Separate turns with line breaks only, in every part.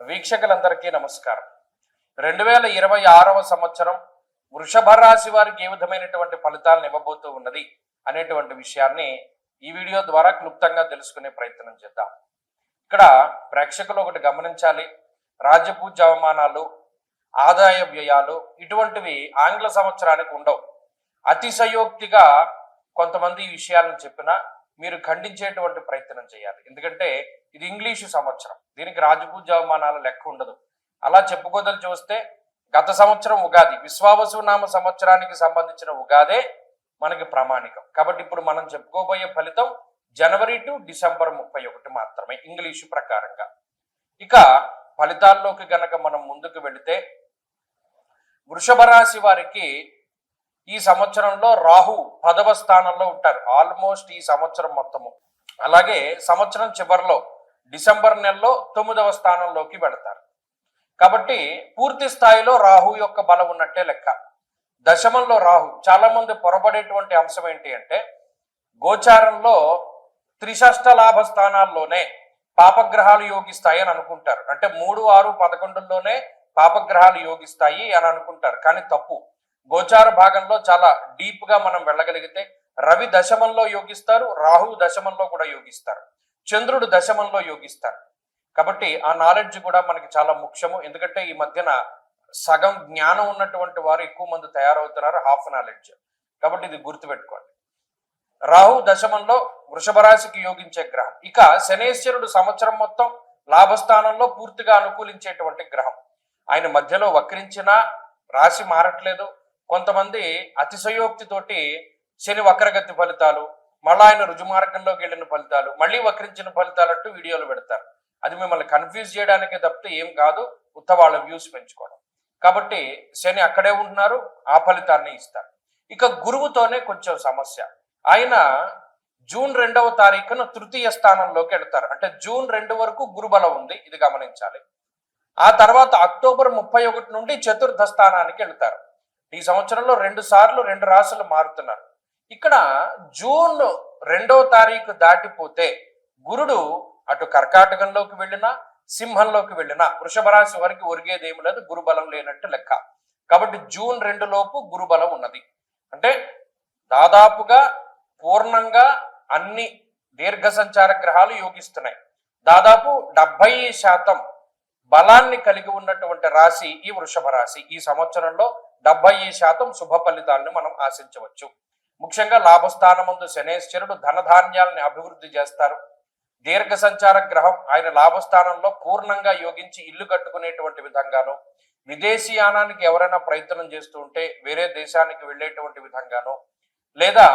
వీక్షకులందరికీ నమస్కారం. రెండు వేల ఇరవై ఆరవ సంవత్సరం వృషభ రాశి వారికి ఏ విధమైనటువంటి ఫలితాలను ఇవ్వబోతూ ఉన్నది అనేటువంటి విషయాన్ని ఈ వీడియో ద్వారా క్లుప్తంగా తెలుసుకునే ప్రయత్నం చేద్దాం. ఇక్కడ ప్రేక్షకులు ఒకటి గమనించాలి. రాజపూజ అవమానాలు ఆదాయ వ్యయాలు ఇటువంటివి ఆంగ్ల సంవత్సరానికి ఉండవు. అతిశయోక్తిగా కొంతమంది ఈ విషయాలను చెప్పినా మీరు ఖండించేటువంటి ప్రయత్నం చేయాలి. ఎందుకంటే ఇది ఇంగ్లీషు సంవత్సరం. దీనికి రాజపూజ అవమానాల లెక్క ఉండదు. అలా చెప్పుకోదలు చూస్తే గత సంవత్సరం ఉగాది విశ్వావసునామ సంవత్సరానికి సంబంధించిన ఉగాదే మనకి ప్రామాణికం. కాబట్టి ఇప్పుడు మనం చెప్పుకోబోయే ఫలితం జనవరి టు డిసెంబర్ ముప్పై ఒకటి మాత్రమే ఇంగ్లీషు ప్రకారంగా. ఇక ఫలితాల్లోకి గనక మనం ముందుకు వెళితే వృషభ రాశి వారికి ఈ సంవత్సరంలో రాహు పదవ స్థానంలో ఉంటారు. ఆల్మోస్ట్ ఈ సంవత్సరం మొత్తము. అలాగే సంవత్సరం చివరిలో డిసెంబర్ నెలలో తొమ్మిదవ స్థానంలోకి పెడతారు కాబట్టి పూర్తి స్థాయిలో రాహు యొక్క బలం ఉన్నట్టే లెక్క. దశమంలో రాహు చాలా మంది పొరబడేటువంటి అంశం ఏంటి అంటే గోచారంలో త్రిషష్ట లాభ స్థానాల్లోనే పాపగ్రహాలు యోగిస్తాయి అని అనుకుంటారు. అంటే మూడు ఆరు పదకొండుల్లోనే పాపగ్రహాలు యోగిస్తాయి అని అనుకుంటారు. కానీ తప్పు. గోచార భాగంలో చాలా డీప్గా మనం వెళ్ళగలిగితే రవి దశమంలో యోగిస్తారు రాహు దశమంలో కూడా యోగిస్తారు. చంద్రుడు దశమంలో యోగిస్తారు కాబట్టి ఆ నాలెడ్జ్ కూడా మనకి చాలా ముఖ్యము. ఎందుకంటే ఈ మధ్యన సగం జ్ఞానం ఉన్నటువంటి వారు ఎక్కువ మంది తయారవుతున్నారు హాఫ్ నాలెడ్జ్ కాబట్టి ఇది గుర్తుపెట్టుకోండి. రాహు దశమంలో వృషభ రాశికి యోగించే గ్రహం. ఇక శనేశ్వరుడు సంవత్సరం మొత్తం లాభస్థానంలో పూర్తిగా అనుకూలించేటువంటి గ్రహం. ఆయన మధ్యలో వక్రించినా రాశి మారట్లేదు. కొంతమంది అతిశయోక్తితోటి శని వక్రగతి ఫలితాలు మళ్ళా ఆయన రుజుమార్గంలోకి వెళ్ళిన ఫలితాలు మళ్ళీ వక్రించిన ఫలితాలు అంటూ వీడియోలు పెడతారు. అది మిమ్మల్ని కన్ఫ్యూజ్ చేయడానికి తప్పితే ఏం కాదు ఉత్త వాళ్ళ వ్యూస్ పెంచుకోవడం. కాబట్టి శని అక్కడే ఉంటున్నారు ఆ ఫలితాన్ని ఇస్తారు. ఇక గురువుతోనే కొంచెం సమస్య. ఆయన జూన్ రెండవ తారీఖున తృతీయ స్థానంలోకి వెళ్తారు. అంటే జూన్ రెండు వరకు గురుబలం ఉంది ఇది గమనించాలి. ఆ తర్వాత అక్టోబర్ ముప్పై ఒకటి నుండి చతుర్థ స్థానానికి వెళ్తారు. ఈ సంవత్సరంలో రెండు సార్లు రెండు రాశులు మారుతున్నారు. ఇక్కడ జూన్ రెండవ తారీఖు దాటిపోతే గురుడు అటు కర్కాటకంలోకి వెళ్ళినా సింహంలోకి వెళ్ళినా వృషభ రాశి వరకు ఒరిగేదేమి లేదు గురుబలం లేనట్టు లెక్క. కాబట్టి జూన్ రెండు లోపు గురుబలం ఉన్నది. అంటే దాదాపుగా పూర్ణంగా అన్ని దీర్ఘ సంచార గ్రహాలు యోగిస్తున్నాయి. దాదాపు డెబ్బై శాతం బలాన్ని కలిగి ఉన్నటువంటి రాశి ఈ వృషభ రాశి ఈ సంవత్సరంలో డెబ్బై శాతం శుభ ఫలితాలను మనం ఆశించవచ్చు. ముఖ్యంగా లాభస్థానముందు శనేశ్వరుడు ధనధాన్యాలని అభివృద్ధి చేస్తారు. దీర్ఘ సంచార గ్రహం ఆయన లాభస్థానంలో పూర్ణంగా యోగించి ఇల్లు కట్టుకునేటువంటి విధంగాను విదేశీయానానికి ఎవరైనా ప్రయత్నం చేస్తూ ఉంటే వేరే దేశానికి వెళ్ళేటువంటి విధంగాను లేదా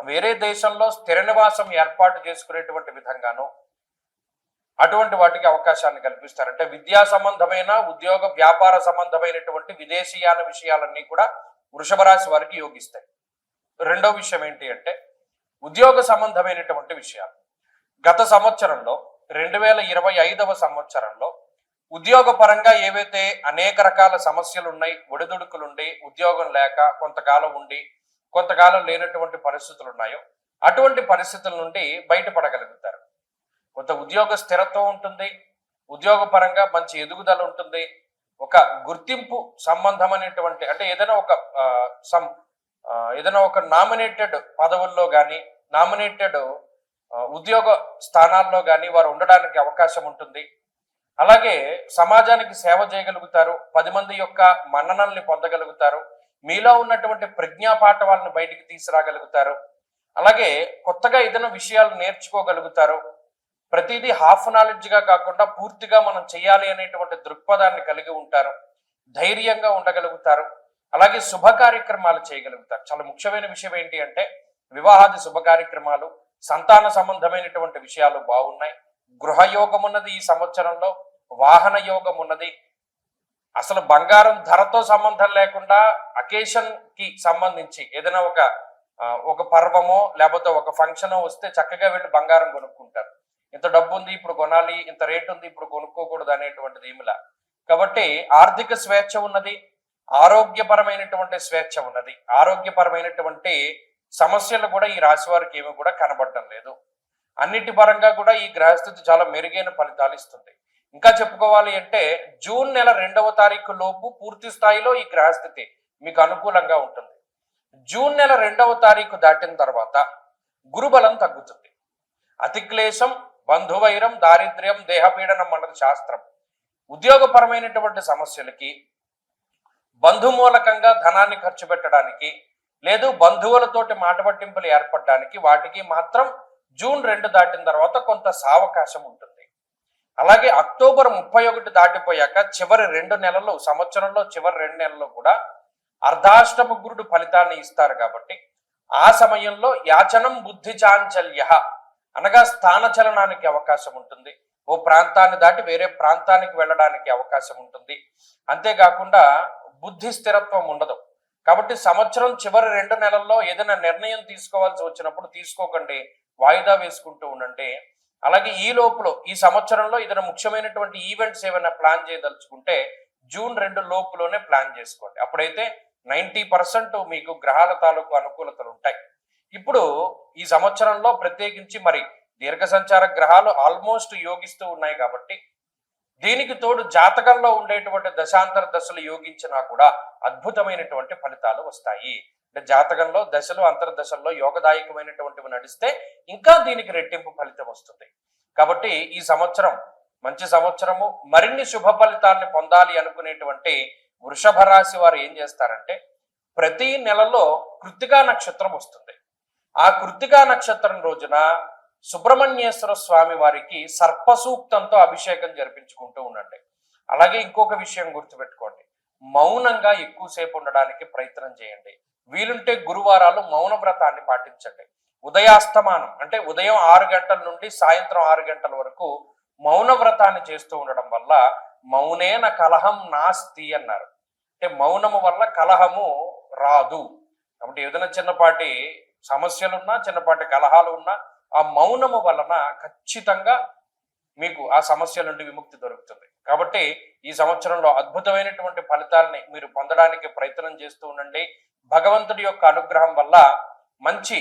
వేరే దేశంలో స్థిర నివాసం ఏర్పాటు చేసుకునేటువంటి విధంగాను అటువంటి వాటికి అవకాశాన్ని కల్పిస్తారు. అంటే విద్యా సంబంధమైన ఉద్యోగ వ్యాపార సంబంధమైనటువంటి విదేశీయాన విషయాలన్నీ కూడా వృషభ రాశి వారికి యోగిస్తాయి. రెండో విషయం ఏంటి అంటే ఉద్యోగ సంబంధమైనటువంటి విషయాలు. గత సంవత్సరంలో రెండు వేల ఇరవై ఐదవ సంవత్సరంలో ఉద్యోగ పరంగా ఏవైతే అనేక రకాల సమస్యలు ఉన్నాయి ఒడిదుడుకులుండి ఉద్యోగం లేక కొంతకాలం ఉండి కొంతకాలం లేనటువంటి పరిస్థితులు ఉన్నాయో అటువంటి పరిస్థితుల నుండి బయటపడగలుగుతారు. కొంత ఉద్యోగ స్థిరత్వం ఉంటుంది ఉద్యోగ పరంగా మంచి ఎదుగుదల ఉంటుంది ఒక గుర్తింపు సంబంధమైనటువంటి అంటే ఏదైనా ఒక సమ్ ఏదైనా ఒక నామినేటెడ్ పదవుల్లో కానీ నామినేటెడ్ ఉద్యోగ స్థానాల్లో కానీ వారు ఉండడానికి అవకాశం ఉంటుంది. అలాగే సమాజానికి సేవ చేయగలుగుతారు పది మంది యొక్క మన్ననల్ని పొందగలుగుతారు మీలో ఉన్నటువంటి ప్రజ్ఞాపాఠవాలను బయటికి తీసుకురాగలుగుతారు. అలాగే కొత్తగా ఏదైనా విషయాలు నేర్చుకోగలుగుతారు. ప్రతిదీ హాఫ్ నాలెడ్జ్గా కాకుండా పూర్తిగా మనం చేయాలి అనేటువంటి దృక్పథాన్ని కలిగి ఉంటారు. ధైర్యంగా ఉండగలుగుతారు. అలాగే శుభ కార్యక్రమాలు చేయగలుగుతారు. చాలా ముఖ్యమైన విషయం ఏంటి అంటే వివాహాది శుభ కార్యక్రమాలు సంతాన సంబంధమైనటువంటి విషయాలు బాగున్నాయి. గృహయోగం ఉన్నది ఈ సంవత్సరంలో వాహన యోగం ఉన్నది. అసలు బంగారం ధరతో సంబంధం లేకుండా అకేషన్కి సంబంధించి ఏదైనా ఒక ఒక పర్వమో లేకపోతే ఒక ఫంక్షనో వస్తే చక్కగా వెళ్ళి బంగారం కొనుక్కుంటారు. ఇంత డబ్బు ఉంది ఇప్పుడు కొనాలి ఇంత రేటు ఉంది ఇప్పుడు కొనుక్కోకూడదు అనేటువంటిది ఏమిలా? కాబట్టి ఆర్థిక స్వేచ్ఛ ఉన్నది ఆరోగ్యపరమైనటువంటి స్వేచ్ఛ ఉన్నది. ఆరోగ్యపరమైనటువంటి సమస్యలు కూడా ఈ రాశి వారికి ఏమి కూడా కనబడటం లేదు. అన్నిటి పరంగా కూడా ఈ గ్రహస్థితి చాలా మెరుగైన ఫలితాలు ఇస్తుంది. ఇంకా చెప్పుకోవాలి అంటే జూన్ నెల రెండవ తారీఖు లోపు పూర్తి స్థాయిలో ఈ గ్రహస్థితి మీకు అనుకూలంగా ఉంటుంది. జూన్ నెల రెండవ తారీఖు దాటిన తర్వాత గురుబలం తగ్గుతుంది. అతిక్లేశం బంధువైరం దారిద్ర్యం దేహపీడనం అన్నది శాస్త్రం. ఉద్యోగపరమైనటువంటి సమస్యలకి బంధుమూలకంగా ధనాన్ని ఖర్చు పెట్టడానికి లేదు బంధువులతోటి మాట పట్టింపులు ఏర్పడడానికి వాటికి మాత్రం జూన్ రెండు దాటిన తర్వాత కొంత సావకాశం ఉంటుంది. అలాగే అక్టోబర్ ముప్పై ఒకటి దాటిపోయాక చివరి రెండు నెలలు సంవత్సరంలో చివరి రెండు నెలలు కూడా అర్ధాష్టమ గురుడు ఫలితాన్ని ఇస్తారు కాబట్టి ఆ సమయంలో యాచనం బుద్ధి చాంచల్య అనగా స్థాన చలనానికి అవకాశం ఉంటుంది. ఓ ప్రాంతాన్ని దాటి వేరే ప్రాంతానికి వెళ్ళడానికి అవకాశం ఉంటుంది. అంతేకాకుండా బుద్ధి స్థిరత్వం ఉండదు. కాబట్టి సంవత్సరం చివరి రెండు నెలల్లో ఏదైనా నిర్ణయం తీసుకోవాల్సి వచ్చినప్పుడు తీసుకోకండి వాయిదా వేసుకుంటూ ఉండండి. అలాగే ఈ లోపల ఈ సంవత్సరంలో ఏదైనా ముఖ్యమైనటువంటి ఈవెంట్స్ ఏమైనా ప్లాన్ చేయదలుచుకుంటే జూన్ రెండు లోపులోనే ప్లాన్ చేసుకోండి. అప్పుడైతే నైంటీ పర్సెంట్ మీకు గ్రహాల తాలూకు అనుకూలతలు ఉంటాయి. ఇప్పుడు ఈ సంవత్సరంలో ప్రత్యేకించి మరి దీర్ఘ సంచార గ్రహాలు ఆల్మోస్ట్ యోగిస్తూ ఉన్నాయి కాబట్టి దీనికి తోడు జాతకంలో ఉండేటువంటి దశాంతర దశలు యోగించినా కూడా అద్భుతమైనటువంటి ఫలితాలు వస్తాయి. అంటే జాతకంలో దశలు అంతర్దశల్లో యోగదాయకమైనటువంటివి నడిస్తే ఇంకా దీనికి రెట్టింపు ఫలితం వస్తుంది. కాబట్టి ఈ సంవత్సరం మంచి సంవత్సరము మరిన్ని శుభ ఫలితాన్ని పొందాలి అనుకునేటువంటి వృషభ రాశి వారు ఏం చేస్తారంటే ప్రతి నెలలో కృత్తికా నక్షత్రం వస్తుంది. ఆ కృత్తికా నక్షత్రం రోజున సుబ్రహ్మణ్యేశ్వర స్వామి వారికి సర్పసూక్తంతో అభిషేకం జరిపించుకుంటూ ఉండండి. అలాగే ఇంకొక విషయం గుర్తుపెట్టుకోండి. మౌనంగా ఎక్కువసేపు ఉండడానికి ప్రయత్నం చేయండి. వీలుంటే గురువారాలు మౌన వ్రతాన్ని పాటించండి. ఉదయాస్తమానం అంటే ఉదయం ఆరు గంటల నుండి సాయంత్రం ఆరు గంటల వరకు మౌన వ్రతాన్ని చేస్తూ ఉండడం వల్ల మౌనేన కలహం నాస్తి అన్నారు. అంటే మౌనము వల్ల కలహము రాదు. కాబట్టి ఏదైనా చిన్నపాటి సమస్యలున్నా చిన్నపాటి కలహాలు ఉన్నా ఆ మౌనము వలన ఖచ్చితంగా మీకు ఆ సమస్య నుండి విముక్తి దొరుకుతుంది. కాబట్టి ఈ సంవత్సరంలో అద్భుతమైనటువంటి ఫలితాలని మీరు పొందడానికి ప్రయత్నం చేస్తూ ఉండండి. భగవంతుడి యొక్క అనుగ్రహం వల్ల మంచి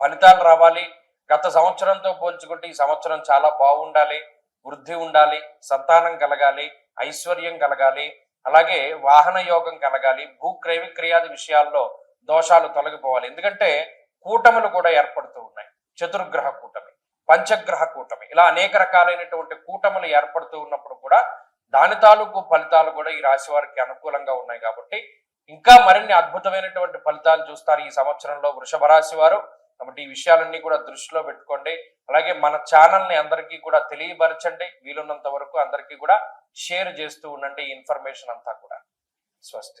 ఫలితాలు రావాలి. గత సంవత్సరంతో పోల్చుకుంటే ఈ సంవత్సరం చాలా బాగుండాలి. వృద్ధి ఉండాలి. సంతానం కలగాలి. ఐశ్వర్యం కలగాలి. అలాగే వాహన యోగం కలగాలి. భూ క్రయవిక్రయాది విషయాల్లో దోషాలు తొలగిపోవాలి. ఎందుకంటే కూటములు కూడా ఏర్పడుతూ ఉన్నాయి. చతుర్గ్రహ కూటమి పంచగ్రహ కూటమి ఇలా అనేక రకాలైనటువంటి కూటములు ఏర్పడుతూ ఉన్నప్పుడు కూడా దాని తాలూకు ఫలితాలు కూడా ఈ రాశి వారికి అనుకూలంగా ఉన్నాయి కాబట్టి ఇంకా మరిన్ని అద్భుతమైనటువంటి ఫలితాలు చూస్తారు ఈ సంవత్సరంలో వృషభ రాశి వారు. కాబట్టి ఈ విషయాలన్నీ కూడా దృష్టిలో పెట్టుకోండి. అలాగే మన ఛానల్ని అందరికీ కూడా తెలియపరచండి. వీలున్నంత వరకు అందరికీ కూడా షేర్ చేస్తూ ఉండండి ఈ ఇన్ఫర్మేషన్ అంతా కూడా. స్వస్తి.